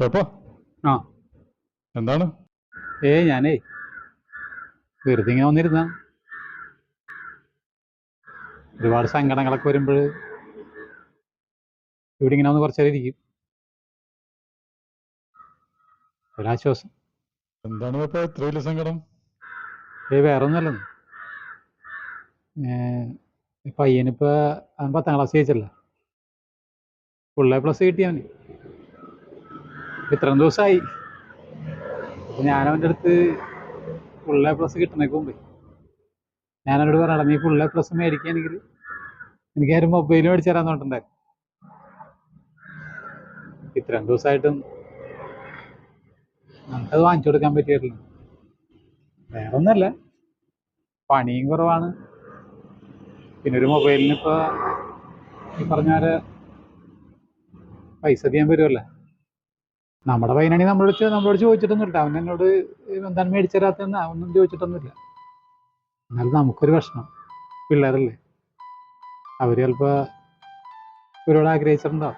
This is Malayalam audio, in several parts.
പേപ്പ ആ. എന്താണ്? ഏ ഞാനേ വെറുതെ ഇങ്ങനെ വന്നിരുന്ന. ഒരുപാട് സങ്കടങ്ങളൊക്കെ വരുമ്പോൾ ഇവിടെ ഇങ്ങനെ ഒന്ന് കുറച്ചേരം ഇരിക്കും. ഒരാശ്വാസം. എന്താണ് പേപ്പ ഇത്ര വലിയ സങ്കടം? ഏ വേറെ ഒന്നുമല്ലെന്ന് പയ്യനിപ്പോൾ അവൻ പത്താം ക്ലാസ് ജയിച്ചല്ല ഫുൾ എ പ്ലസ് കിട്ടി അവന്. ഇത്രയും ദിവസമായി ഞാൻ അവന്റെ അടുത്ത് ഫുൾ എ പ്ലസ് കിട്ടണേക്ക് മുമ്പേ. ഞാൻ അവനോട് പറയണം നീ ഫുൾ എ പ്ലസ് മേടിക്കുകയാണെങ്കിൽ എനിക്ക് ആരും മൊബൈൽ മേടിച്ചു തരാൻ തോന്നുന്നുണ്ടായിരുന്നു ഇത്രയും ദിവസമായിട്ടും നമുക്കത് വാങ്ങിച്ചു കൊടുക്കാൻ പറ്റിയിട്ടില്ല. വേറെ ഒന്നല്ല പണിയും കുറവാണ്. പിന്നെ ഒരു മൊബൈലിന് ഇപ്പോൾ ഈ പറഞ്ഞ പോലെ പൈസ ചെയ്യാൻ വരുമല്ലേ. നമ്മുടെ പയ്യനാണെങ്കിൽ നമ്മളോട് നമ്മളോട് ചോദിച്ചിട്ടൊന്നുമില്ല. അവൻ എന്നോട് എന്താണ് മേടിച്ചരാത്തെന്ന് അവനൊന്നും ചോദിച്ചിട്ടൊന്നുമില്ല. എന്നാലും നമുക്കൊരു പ്രശ്നം പിള്ളേരല്ലേ? അവർ ചിലപ്പോൾ ഒരുപാട് ആഗ്രഹിച്ചിട്ടുണ്ടാവും.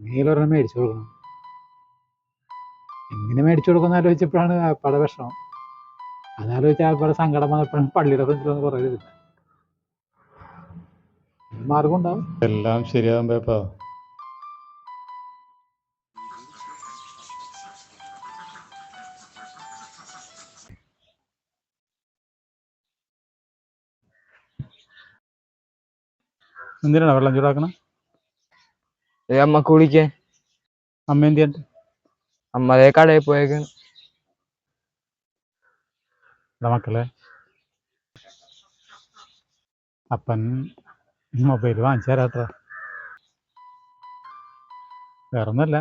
എങ്ങനെയും മേടിച്ചു കൊടുക്കണം. എങ്ങനെ മേടിച്ചു കൊടുക്കുന്ന ആലോചിച്ചപ്പോഴാണ് ആപ്പാടെ വിഷമം. അതാലോചിച്ച് ആപ്പാടെ സങ്കടം വന്നപ്പോഴാണ് പള്ളിയുടെ ഫ്രണ്ടിലൊന്ന് കുറേ മാർഗം ഉണ്ടാവും. എല്ലാം ശരിയാകും എന്തിനാണ് വെള്ളം ചൂടാക്കണം? അമ്മ കുളിക്കാൻ അമ്മ എന്ത് അമ്മ അതേ കടയിൽ പോയേക്കാണ് മക്കളെ. അപ്പൻ മൊബൈൽ വാങ്ങിച്ചു തരാത്ര. വേറെ ഒന്നല്ല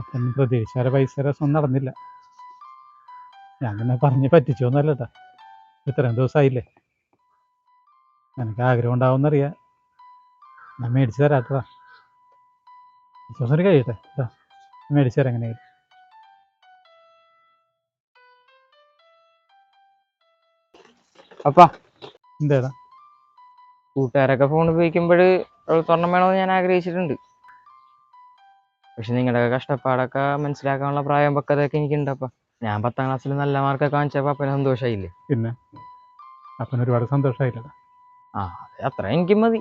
അപ്പൻ പ്രതീക്ഷിച്ച പൈസ രസം നടന്നില്ല. ഞാൻ പിന്നെ പറഞ്ഞ് പറ്റിച്ചോന്നല്ല ഇത്രയും ദിവസമായില്ലേ? എനിക്ക് ആഗ്രഹം ഉണ്ടാവുമെന്നറിയാം. ഞാൻ മേടിച്ചു തരാത്തതാ. വിശ്വാസം കഴിയട്ടെ. മേടിച്ചു തരാം എങ്ങനെയായാലും അപ്പാ. എന്താ കൂട്ടുകാരൊക്കെ ഫോൺ ഉപയോഗിക്കുമ്പോൾ സ്വർണം വേണമെന്ന് ഞാൻ ആഗ്രഹിച്ചിട്ടുണ്ട്. പക്ഷെ നിങ്ങളുടെ കഷ്ടപ്പാടൊക്കെ മനസ്സിലാക്കാനുള്ള പ്രായം പക്കതൊക്കെ എനിക്കുണ്ട് അപ്പ ഞാൻ പത്താം ക്ലാസ്സിൽ നല്ല മാർക്കൊക്കെ വാങ്ങിച്ചപ്പോൾ അപ്പന് സന്തോഷമായില്ലേ പിന്നെ? അപ്പന് ഒരുപാട് സന്തോഷമായില്ല ആ അത് അത്ര എനിക്ക് മതി.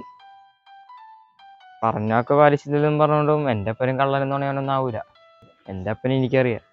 പറഞ്ഞൊക്കെ പാലിച്ചില്ലെന്നും പറഞ്ഞുകൊണ്ടും എന്റെ അപ്പനും കള്ളനെന്ന് പറയാനൊന്നും ആവൂല. എന്റെ അപ്പനെ എനിക്കറിയാം.